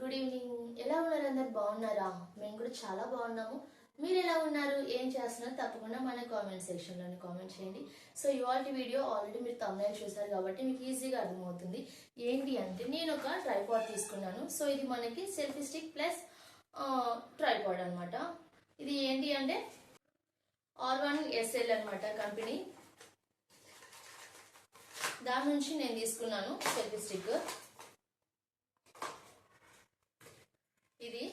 Good evening ఎలా ఉన్నారు అందరు? బాగున్నారా? మేము కూడా చాలా బాగున్నాము. మీరు ఎలా ఉన్నారు? ఏం చేస్తున్నారు? తప్పకుండా మన కామెంట్ సెక్షన్లోనే కామెంట్ చేయండి. సో ఇవాళ వీడియో ఆల్రెడీ మీరు తమిళ చూసారు కాబట్టి మీకు ఈజీగా అర్థమవుతుంది. ఏంటి అంటే నేను ఒక ట్రైపాడ్ తీసుకున్నాను. సో ఇది మనకి సెల్ఫీ స్టిక్ ప్లస్ ట్రైపాడ్ అనమాట ఇది ఏంటి అంటే ఆర్ వన్ ఎస్ఎల్ అనమాట కంపెనీ దాని నుంచి నేను తీసుకున్నాను సెల్ఫీ స్టిక్ ఇది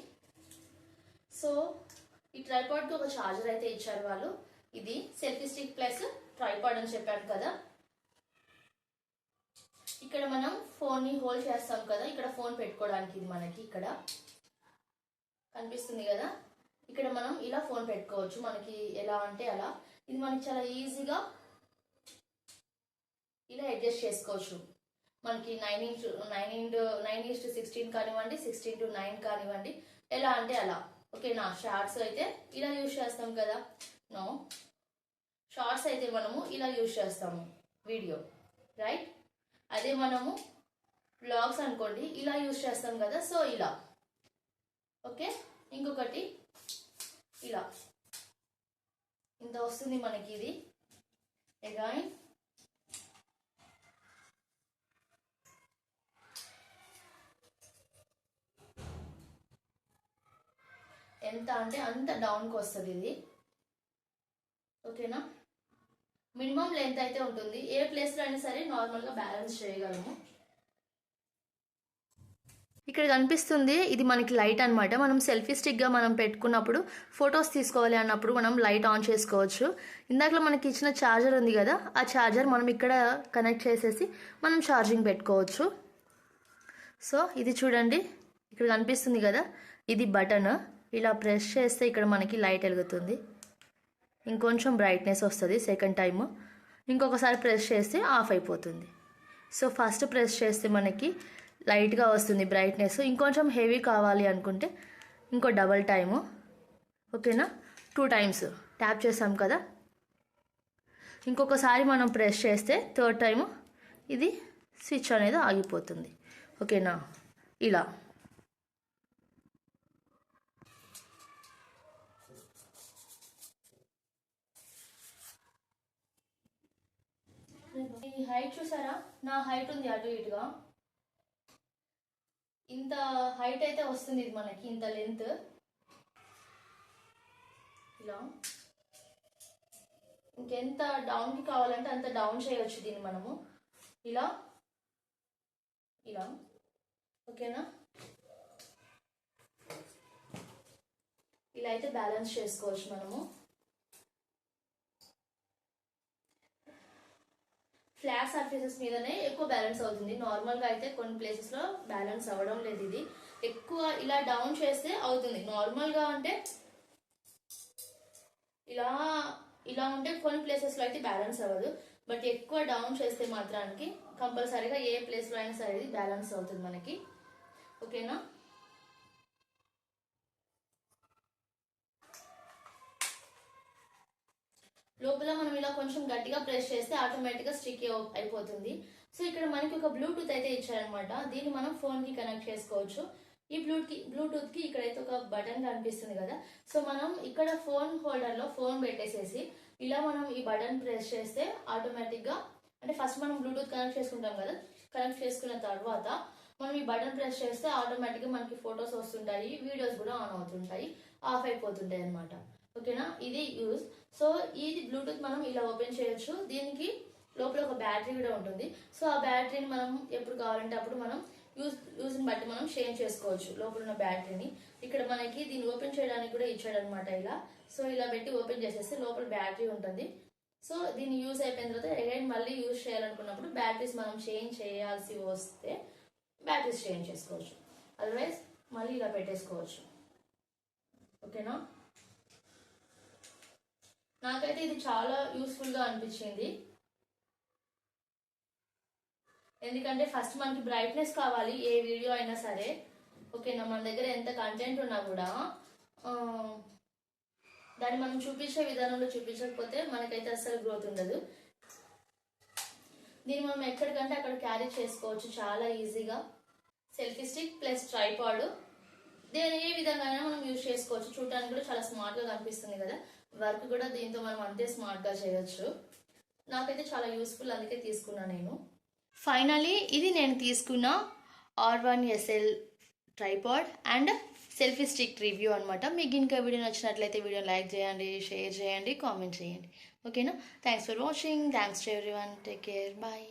సో ఈ ట్రైపాడ్కి ఒక చార్జర్ అయితే ఇచ్చారు వాళ్ళు. ఇది సెల్ఫీ స్టిక్ ప్లస్ ట్రైపాడ్ అని చెప్పాను కదా. ఇక్కడ మనం ఫోన్ని హోల్డ్ చేస్తాం కదా. ఇక్కడ ఫోన్ పెట్టుకోవడానికి ఇది మనకి ఇక్కడ కనిపిస్తుంది కదా. ఇక్కడ మనం ఇలా ఫోన్ పెట్టుకోవచ్చు. మనకి ఎలా అంటే అలా. ఇది మనకి చాలా ఈజీగా ఇలా అడ్జస్ట్ చేసుకోవచ్చు. మనకి nine inch nine into nine inch to sixteen కానివ్వండి సిక్స్టీన్ టు నైన్ కానివ్వండి. ఎలా అంటే అలా. ఓకేనా షార్ట్స్ అయితే ఇలా యూజ్ చేస్తాం కదా. నో. షార్ట్స్ అయితే మనము ఇలా యూజ్ చేస్తాము. వీడియో. రైట్? అదే మనము బ్లాగ్స్ అనుకోండి ఇలా యూజ్ చేస్తాం కదా సో ఇలా. ఓకే? ఇంకొకటి ఇలా. ఇంత వస్తుంది మనకి ఇది. ఎగాయిన్ ఎంత అంటే అంత డౌన్కి వస్తుంది ఇది. ఓకేనా? మినిమం లెంత్ అయితే ఉంటుంది. ఏ ప్లేస్లో అయినా సరే నార్మల్గా బ్యాలెన్స్ చేయగలము. ఇక్కడ కనిపిస్తుంది ఇది మనకి లైట్ అనమాట మనం సెల్ఫీ స్టిక్గా మనం పెట్టుకున్నప్పుడు ఫొటోస్ తీసుకోవాలి అన్నప్పుడు మనం లైట్ ఆన్ చేసుకోవచ్చు. ఇందాకలో మనకి ఇచ్చిన ఛార్జర్ ఉంది కదా ఆ ఛార్జర్ మనం ఇక్కడ కనెక్ట్ చేసేసి మనం ఛార్జింగ్ పెట్టుకోవచ్చు. సో ఇది చూడండి. ఇక్కడ కనిపిస్తుంది కదా ఇది బటన్. ఇలా ప్రెస్ చేస్తే ఇక్కడ మనకి లైట్ వెలుగుతుంది. ఇంకొంచెం బ్రైట్నెస్ వస్తుంది సెకండ్ టైము ఇంకొకసారి ప్రెస్ చేస్తే ఆఫ్ అయిపోతుంది. సో ఫస్ట్ ప్రెస్ చేస్తే మనకి లైట్గా వస్తుంది బ్రైట్నెస్. ఇంకొంచెం హెవీ కావాలి అనుకుంటే ఇంకో డబల్ టైము ఓకేనా? టూ టైమ్స్ ట్యాప్ చేసాం కదా? ఇంకొకసారి మనం ప్రెస్ చేస్తే థర్డ్ టైము ఇది స్విచ్ అనేది ఆగిపోతుంది. ఓకేనా? ఇలా ఈ హైట్ చూసారా? నా హైట్ ఉంది అటు ఇటుగా. ఇంత హైట్ అయితే వస్తుంది ఇది మనకి ఇంత లెంత్ ఇలా. ఇంకెంత డౌన్కి కావాలంటే అంత డౌన్ చేయొచ్చు దీన్ని మనము. ఇలా. ఇలా. ఓకేనా? ఇలా అయితే బ్యాలెన్స్ చేసుకోవచ్చు మనము. ఫ్లాట్ సర్ఫేసెస్ మీదనే ఎక్కువ బ్యాలెన్స్ అవుతుంది. నార్మల్గా అయితే కొన్ని ప్లేసెస్లో బ్యాలెన్స్ అవ్వడం లేదు ఇది. ఎక్కువ ఇలా డౌన్ చేస్తే అవుతుంది. నార్మల్గా అంటే ఇలా ఇలా ఉంటే కొన్ని ప్లేసెస్లో అయితే బ్యాలెన్స్ అవ్వదు. బట్ ఎక్కువ డౌన్ చేస్తే మాత్రానికి కంపల్సరీగా ఏ ప్లేస్లో అయినా సరే ఇది బ్యాలెన్స్ అవుతుంది మనకి. ఓకేనా లోపల మనం ఇలా కొంచెం గట్టిగా ప్రెస్ చేస్తే ఆటోమేటిక్గా స్టిక్ అయిపోతుంది. సో ఇక్కడ మనకి ఒక బ్లూటూత్ అయితే ఇచ్చారనమాట దీన్ని మనం ఫోన్కి కనెక్ట్ చేసుకోవచ్చు. ఈ బ్లూట్కి బ్లూటూత్కి ఇక్కడైతే ఒక బటన్ కనిపిస్తుంది కదా. సో మనం ఇక్కడ ఫోన్ హోల్డర్లో ఫోన్ పెట్టేసేసి ఇలా మనం ఈ బటన్ ప్రెస్ చేస్తే ఆటోమేటిక్గా అంటే ఫస్ట్ మనం బ్లూటూత్ కనెక్ట్ చేసుకుంటాం కదా. కనెక్ట్ చేసుకున్న తర్వాత మనం ఈ బటన్ ప్రెస్ చేస్తే ఆటోమేటిక్గా మనకి ఫొటోస్ వస్తుంటాయి వీడియోస్ కూడా ఆన్ అవుతుంటాయి ఆఫ్ అయిపోతుంటాయి అనమాట ఓకేనా ఇది యూజ్ సో ఇది బ్లూటూత్ మనం ఇలా ఓపెన్ చేయొచ్చు. దీనికి లోపల ఒక బ్యాటరీ కూడా ఉంటుంది. సో ఆ బ్యాటరీని మనం ఎప్పుడు కావాలంటే అప్పుడు మనం యూజ్ యూజ్ని బట్టి మనం చేంజ్ చేసుకోవచ్చు లోపల ఉన్న బ్యాటరీని. ఇక్కడ మనకి దీన్ని ఓపెన్ చేయడానికి కూడా ఇచ్చాడనమాట ఇలా. సో ఇలా పెట్టి ఓపెన్ చేసేస్తే లోపల బ్యాటరీ ఉంటుంది. సో దీన్ని యూజ్ అయిపోయిన తర్వాత అగైన్ మళ్ళీ యూజ్ చేయాలనుకున్నప్పుడు బ్యాటరీస్ మనం చేంజ్ చేయాల్సి వస్తే బ్యాటరీస్ చేంజ్ చేసుకోవచ్చు. అదర్వైజ్ మళ్ళీ ఇలా పెట్టేసుకోవచ్చు. ఓకేనా? నాకైతే ఇది చాలా యూస్ఫుల్గా అనిపించింది. ఎందుకంటే ఫస్ట్ మనకి బ్రైట్నెస్ కావాలి ఏ వీడియో అయినా సరే. ఓకేనా మన దగ్గర ఎంత కంటెంట్ ఉన్నా కూడా దాన్ని మనం చూపించే విధానంలో చూపించకపోతే మనకైతే అస్సలు గ్రోత్ ఉండదు. దీన్ని మనం ఎక్కడికంటే అక్కడ క్యారీ చేసుకోవచ్చు చాలా ఈజీగా సెల్ఫీ స్టిక్ ప్లస్ ట్రైపాడ్ దీని ఏ విధంగా మనం యూజ్ చేసుకోవచ్చు. చూడటానికి కూడా చాలా స్మార్ట్గా కనిపిస్తుంది కదా. వర్క్ కూడా దీంతో మనం అంతే స్మార్ట్గా చేయొచ్చు. నాకైతే చాలా యూస్ఫుల్ అందుకే తీసుకున్నా నేను. ఫైనలీ ఇది నేను తీసుకున్న R one SL tripod and selfie stick review అనమాట మీకు ఇంకా వీడియో నచ్చినట్లయితే వీడియో లైక్ చేయండి షేర్ చేయండి కామెంట్ చేయండి. ఓకేనా thanks for watching thanks to everyone take care bye